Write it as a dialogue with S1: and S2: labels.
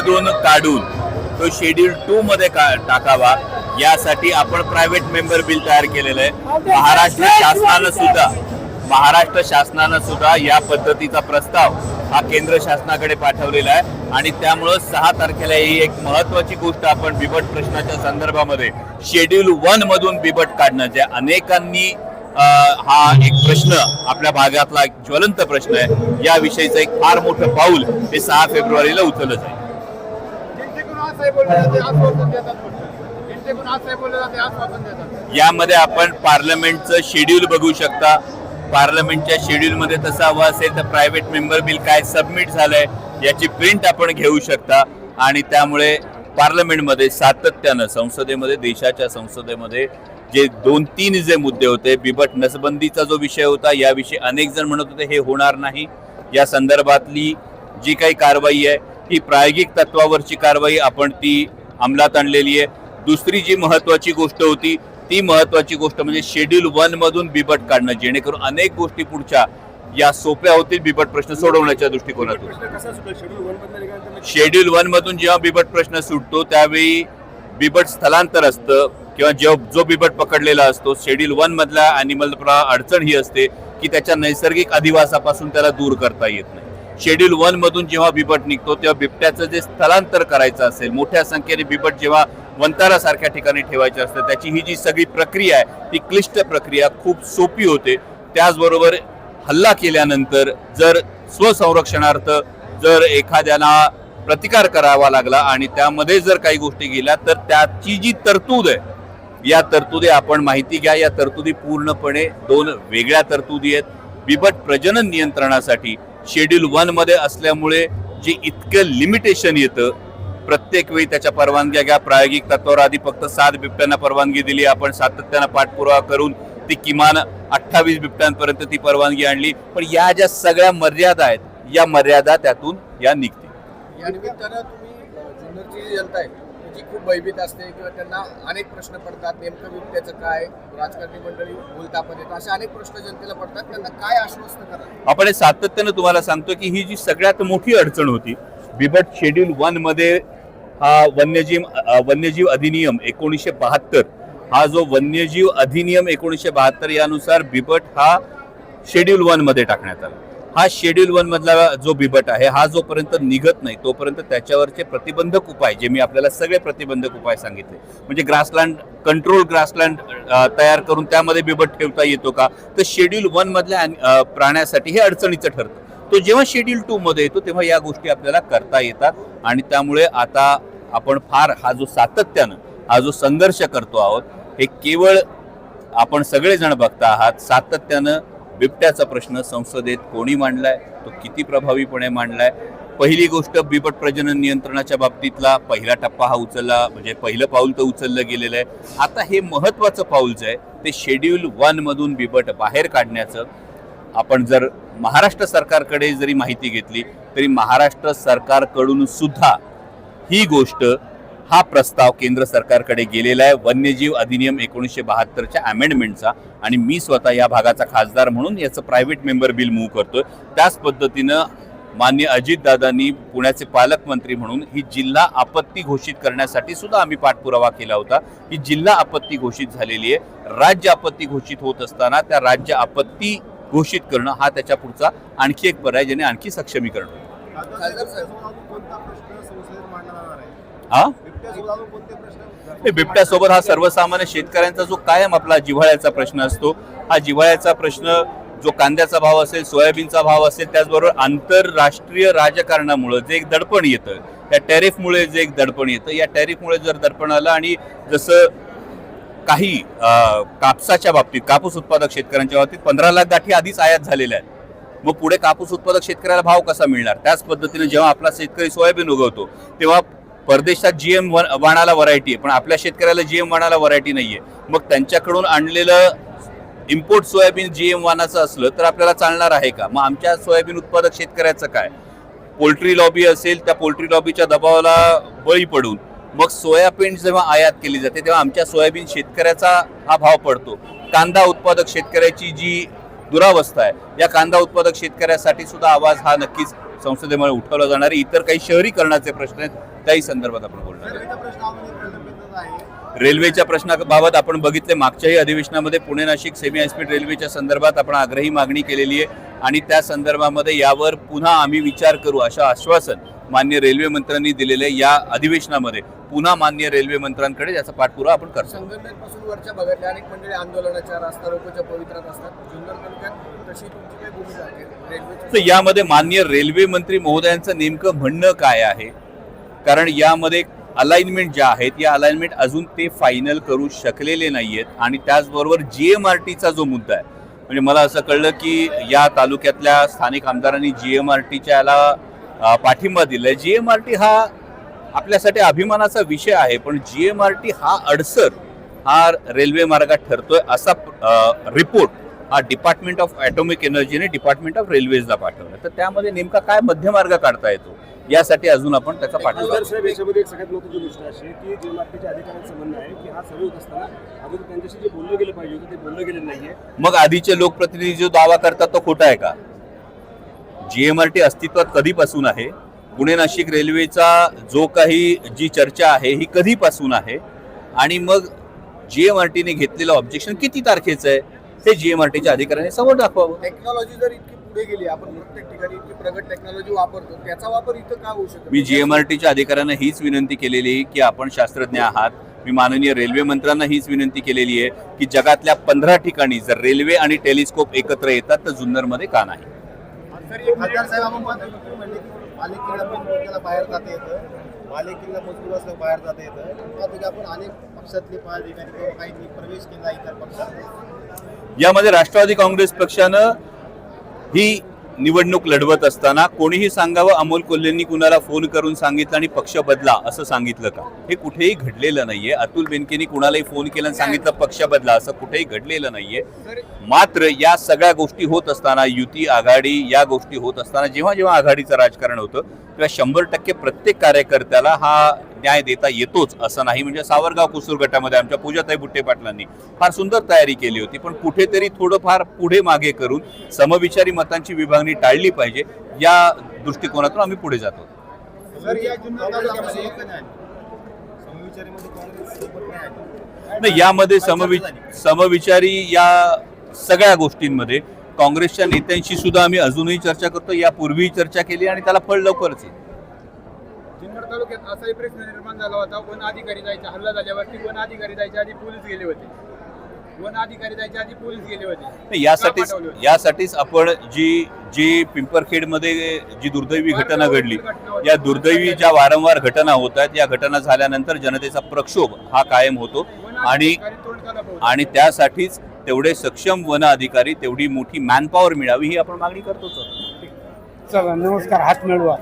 S1: मधून काढून तो शेड्यूल टू मध्ये टाकावा यासाठी आपण प्रायव्हेट मेंबर बिल तयार केलेलं आहे. महाराष्ट्र शासनानं सुद्धा महाराष्ट्र शासनानं सुद्धा या पद्धतीचा प्रस्ताव हा केंद्र शासनाकडे पाठवलेला आहे. आणि त्यामुळं सहा तारखेला ही एक महत्वाची गोष्ट आपण बिबट प्रश्नाच्या संदर्भामध्ये शेड्यूल वन मधून बिबट काढणं जे अनेकांनी हा एक प्रश्न आपल्या भागातला एक ज्वलंत प्रश्न आहे. याविषयीचं एक फार मोठं पाऊल हे सहा फेब्रुवारीला उचललं जाईल. यामध्ये आपण पार्लमेंटचं शेड्यूल बघू शकता. पार्लमेंटच्या शेड्यूलमध्ये तसा तसं हवं असेल तर प्रायव्हेट मेंबर बिल काय सबमिट झालंय याची प्रिंट आपण घेऊ शकता. आणि त्यामुळे पार्लमेंटमध्ये सातत्यानं संसदेमध्ये देशाच्या संसदेमध्ये जे दोन तीन जे मुद्दे होते बिबट नसबंदीचा जो विषय होता याविषयी अनेक जण म्हणत होते हे होणार नाही. या संदर्भातली जी काही कारवाई आहे ही प्रायोगिक तत्वावरची कारवाई आपण ती अंमलात आणलेली आहे. दुसरी जी महत्वाची गोष्ट होती ती महत्वाची गोष्ट म्हणजे शेड्यूल वन मधून बिबट काढणं जेणेकरून अनेक गोष्टी पुढच्या या सोप्या होतील बिबट प्रश्न सोडवण्याच्या दृष्टिकोनातून.
S2: शेड्यूल वन मधून
S1: जेव्हा बिबट प्रश्न सुटतो त्यावेळी बिबट स्थलांतर असतं किंवा जेव्हा जो बिबट पकडलेला असतो शेड्यूल वन मधला अॅनिमल अडचण ही असते की त्याच्या नैसर्गिक अधिवासापासून त्याला दूर करता येत नाही. शेड्यूल वन मधून जेव्हा बिबट निघतो तेव्हा बिबट्याचं जे स्थलांतर करायचं असेल मोठ्या संख्येने बिबट जेव्हा वंतारासारख्या ठिकाणी ठेवायचं असतं त्याची ही जी सगळी प्रक्रिया आहे ती क्लिष्ट प्रक्रिया खूप सोपी होते. त्याचबरोबर हल्ला केल्यानंतर जर स्वसंरक्षणार्थ जर एखाद्याला प्रतिकार करावा लागला आणि त्यामध्ये जर काही गोष्टी गेल्या तर त्याची जी तरतूद आहे या तरतुदी आपण माहिती घ्या. या तरतुदी पूर्णपणे दोन वेगळ्या तरतुदी आहेत. बिबट प्रजनन नियंत्रणासाठी शेड्यूल वनमध्ये असल्यामुळे जे इतकं लिमिटेशन येतं प्रत्येक वेळी त्याच्या परवानग्या घ्या. प्रायोगिक तत्वावर आधी फक्त सात बिबट्यांना परवानगी दिली. आपण सातत्यानं पाठपुरावा करून ती किमान अठ्ठावीस बिबट्यांपर्यंत ती परवानगी आणली. पण या ज्या सगळ्या मर्यादा आहेत या मर्यादा त्यातून या निघतील.
S3: या निमित्तानं तुम्ही जुन्नरची जनता आहे त्याची खूप भयभीत असते किंवा त्यांना अनेक प्रश्न पडतात नेमकं बिबट्याचं काय राजकारणी मंडळी बोलतापण येतं असे अनेक प्रश्न जनतेला पडतात. त्यांना काय आश्वस्त करा
S1: आपण हे सातत्यानं तुम्हाला सांगतो की ही जी सगळ्यात मोठी अडचण होती बिबट शेड्यूल वनमध्ये हा वन्यजीव वन्यजीव अधिनियम एकोणीसशे बहात्तर हा जो वन्यजीव अधिनियम एकोणीसशे बहात्तर यानुसार बिबट हा शेड्यूल वनमध्ये टाकण्यात आला. हा शेड्यूल वन मधला जो बिबट आहे हा जोपर्यंत निघत नाही तोपर्यंत त्याच्यावरचे प्रतिबंधक उपाय जे मी आपल्याला सगळे प्रतिबंधक उपाय सांगितले म्हणजे ग्रासलँड कंट्रोल ग्रासलँड तयार करून त्यामध्ये बिबट ठेवता येतो का? तर शेड्यूल वन मधल्या प्राण्यासाठी हे अडचणीचं ठरतं. तो जेव्हा शेड्यूल टू मध्ये येतो तेव्हा या गोष्टी आपल्याला करता येतात आणि त्यामुळे आता आपण फार हा जो सातत्यानं हा जो संघर्ष करतो आहोत हे केवळ आपण सगळेजण बघता आहात सातत्यानं बिबट्याचा प्रश्न संसदेत कोणी मांडलाय? तो किती प्रभावीपणे मांडलाय? पहिली गोष्ट बिबट प्रजनन नियंत्रणाच्या बाबतीतला पहिला टप्पा हा उचलला म्हणजे पहिलं पाऊल तर उचललं गेलेलं आहे. आता हे महत्वाचं पाऊल जे आहे ते शेड्यूल वनमधून बिबट बाहेर काढण्याचं. आपण जर महाराष्ट्र सरकारकडे जरी माहिती घेतली तरी महाराष्ट्र सरकारकडून सुद्धा ही गोष्ट हा प्रस्ताव केंद्र सरकारकडे गेलेला आहे. वन्यजीव अधिनियम एकोणीसशे बहात्तरच्या अमेंडमेंटचा आणि मी स्वतः या भागाचा खासदार म्हणून याचं प्रायव्हेट मेंबर बिल मूव्ह करतोय. त्याच पद्धतीनं मान्य अजितदादांनी पुण्याचे पालकमंत्री म्हणून ही जिल्हा आपत्ती घोषित करण्यासाठी सुद्धा आम्ही पाठपुरावा केला होता. ही जिल्हा आपत्ती घोषित झालेली आहे. राज्य आपत्ती घोषित होत असताना त्या राज्य आपत्ती घोषित करणं हा त्याच्या पुढचा आणखी एक पर्याय ज्याने आणखी सक्षमीकरण होईल
S3: खासदार साहेब
S2: कोणता प्रश्न संसदेत मांडला जाणार आहे
S1: हा?
S2: बिबट्यासोबत
S1: हे बिबट्यासोबत हा सर्वसामान्य शेतकऱ्यांचा जो कायम आपला जिव्हाळ्याचा प्रश्न असतो हा जिव्हाळ्याचा प्रश्न जो कांद्याचा भाव असेल सोयाबीनचा भाव असेल त्याचबरोबर आंतरराष्ट्रीय राजकारणामुळं जे एक दडपण येतं या टॅरिफमुळे जे एक दडपण येतं या टॅरिफमुळे जर दडपण आलं आणि जसं काही कापसाच्या बाबतीत कापूस उत्पादक शेतकऱ्यांच्या बाबतीत पंधरा लाख गाठी आधीच आयात झालेल्या आहेत. मग पुढे कापूस उत्पादक शेतकऱ्याला भाव कसा मिळणार? त्याच पद्धतीने जेव्हा आपला शेतकरी सोयाबीन उगवतो तेव्हा परदेशात जी एम वन वाणाला व्हरायटी आहे पण आपल्या शेतकऱ्याला जी एम वाणाला व्हरायटी आहे मग त्यांच्याकडून आणलेलं इम्पोर्ट सोयाबीन जी एम वानाचं असलं तर आपल्याला चालणार आहे का? मग आमच्या सोयाबीन उत्पादक शेतकऱ्याचं काय? पोल्ट्री लॉबी असेल त्या पोल्ट्री लॉबीच्या दबावाला बळी पडून मग सोयाबीन जेव्हा आयात केली जाते तेव्हा आमच्या सोयाबीन शेतकऱ्याचा हा भाव पडतो. कांदा उत्पादक शेतकऱ्याची जी दुरावस्था आहे या कांदा उत्पादक शेतकऱ्यासाठी सुद्धा आवाज हा नक्कीच संसदेमध्ये उठवला जाणार इतर काही शहरीकरणाचे प्रश्न आहेत त्याही संदर्भात आपण बोलणार रेल्वेच्या प्रश्नाबाबत आपण बघितले मागच्याही अधिवेशनामध्ये पुणे नाशिक सेमी हायस्पीड रेल्वेच्या संदर्भात आपण आग्रही मागणी केलेली आहे. आणि त्या संदर्भामध्ये यावर पुन्हा आम्ही विचार करू असं आश्वासन मान्य रेल्वे मंत्र्यांनी दिलेलं आहे या अधिवेशनामध्ये पुन्हा मान्य रेल्वे मंत्र्यांकडे याचा पाठपुरावा आपण करतो.
S3: संगमनेरपासून वरच्या अनेक मंडळी आंदोलनाच्या रास्ता रोकोच्या पवित्रात असतात. जुन्नर तालुक्यात तशी तुमची भूमिका आहे?
S1: तर यामध्ये मान्य रेल्वे मंत्री महोदयांचं नेमकं म्हणणं काय आहे? कारण यामध्ये अलाइनमेंट ज्या आहेत या अलाइनमेंट अजून ते फायनल करू शकलेले नाही आहेत आणि त्याचबरोबर जी एम आर टीचा जो मुद्दा आहे म्हणजे मला असं कळलं की या तालुक्यातल्या स्थानिक आमदारांनी जी एम आर टीच्या याला पाठिंबा दिलाय. जी एम आर टी हा आपल्यासाठी अभिमानाचा विषय आहे पण जी एम आर टी हा अडसर हा रेल्वे मार्गात ठरतोय असा रिपोर्ट हा डिपार्टमेंट ऑफ ॲटॉमिक एनर्जीने डिपार्टमेंट ऑफ रेल्वेजला पाठवला तर त्यामध्ये नेमका काय मध्यमार्ग काढता येतो यासाठी अजून आपण त्याचा
S2: याच्यामध्ये एक सगळ्यात महत्त्वाची गोष्ट अशी की जे मार्केटच्या अधिकाऱ्यांचं म्हणणं आहे की हा होत असताना अगोदर त्यांच्याशी जे बोललं गेलं पाहिजे होतं ते बोललं गेलं नाहीये.
S1: मग आधीचे लोकप्रतिनिधी जो दावा करतात तो खोटा आहे का? जीएमआरटी अस्तित्वात कधीपासून आहे? पुणे नाशिक रेल्वेचा जो काही जी चर्चा आहे ही कधीपासून आहे? आणि मग जीएमआरटीने घेतलेलं ऑब्जेक्शन किती तारखेचं आहे? हे जीएमआरटीच्या अधिकाऱ्यांनी समोर दाखवावं.
S3: टेक्नॉलॉजी जर इतकी पुढे गेली आपण प्रत्येक ठिकाणी इतकी प्रगत टेक्नॉलॉजी वापरतो त्याचा वापर इथं का होऊ शकतो
S1: मी जीएमआरटीच्या अधिकाऱ्यांना हीच विनंती केलेली आहे की आपण शास्त्रज्ञ आहात. मी माननीय रेल्वे मंत्र्यांना हीच विनंती केलेली आहे की जगातल्या पंधरा ठिकाणी जर रेल्वे आणि टेलिस्कोप एकत्र येतात तर जुन्नरमध्ये का नाही?
S2: खासदार साहेब आपण पाहतो म्हणले की मालिकेला पण बाहेर जाता येतं. मालिकेला मजबूर असं बाहेर जाता येतं. पाहतो की आपण अनेक पक्षातले पदाधिकारी किंवा काही प्रवेश केला इतर पक्षात.
S1: यामध्ये राष्ट्रवादी काँग्रेस पक्षानं ही निवडणूक लढवत असताना कोणीही सांगावं अमोल कोल्हेंनी कुणाला फोन करून सांगितलं आणि पक्ष बदला असं सांगितलं का? हे कुठेही घडलेलं नाहीये. अतुल बेनकेनी कुणालाही फोन केला आणि सांगितलं पक्ष बदला असं कुठेही घडलेलं नाहीये. मात्र या सगळ्या गोष्टी होत असताना युती आघाडी या गोष्टी होत असताना जेव्हा जेव्हा आघाडीचं राजकारण होतं तेव्हा शंभर टक्के प्रत्येक कार्यकर्त्याला हा न्याय देता येतोच असं नाही. म्हणजे सावरगाव कुसूर गटामध्ये आमच्या पूजाताई बुट्टे पाटलांनी फार सुंदर तयारी केली होती. पण कुठेतरी थोडंफार पुढे मागे करून समविचारी मतांची विभागणी टाळली पाहिजे या दृष्टिकोनातून आम्ही पुढे जातो
S2: नाही
S1: यामध्ये समवि समविचारी या सगळ्या गोष्टींमध्ये काँग्रेसच्या नेत्यांशी सुद्धा आम्ही अजूनही चर्चा करतो. यापूर्वी चर्चा केली आणि त्याला फळ लवकरच येईल.
S4: जुन्नर तालुक्यात असाही प्रश्न निर्माण झाला होता. वन अधिकारी जायचा हल्ला झाल्यावरती वन अधिकारी जायच्या आधी पोलीस गेले होते. वन अधिकारी जायच्या आधी पोलीस गेले होते.
S1: नाही, यासाठीच आपण जी जी पिंपरखेडमध्ये जी दुर्दैवी घटना घडली या दुर्दैवी ज्या वारंवार घटना होत आहेत या घटना झाल्यानंतर जनतेचा प्रक्षोभ हा कायम होतो. आणि. आणि त्यासाठीच तेवढे सक्षम वन अधिकारी तेवढी मोठी मॅनपॉवर मिळावी ही आपण मागणी करतोच. आहोत.
S5: चला नमस्कार. हात मिळवा.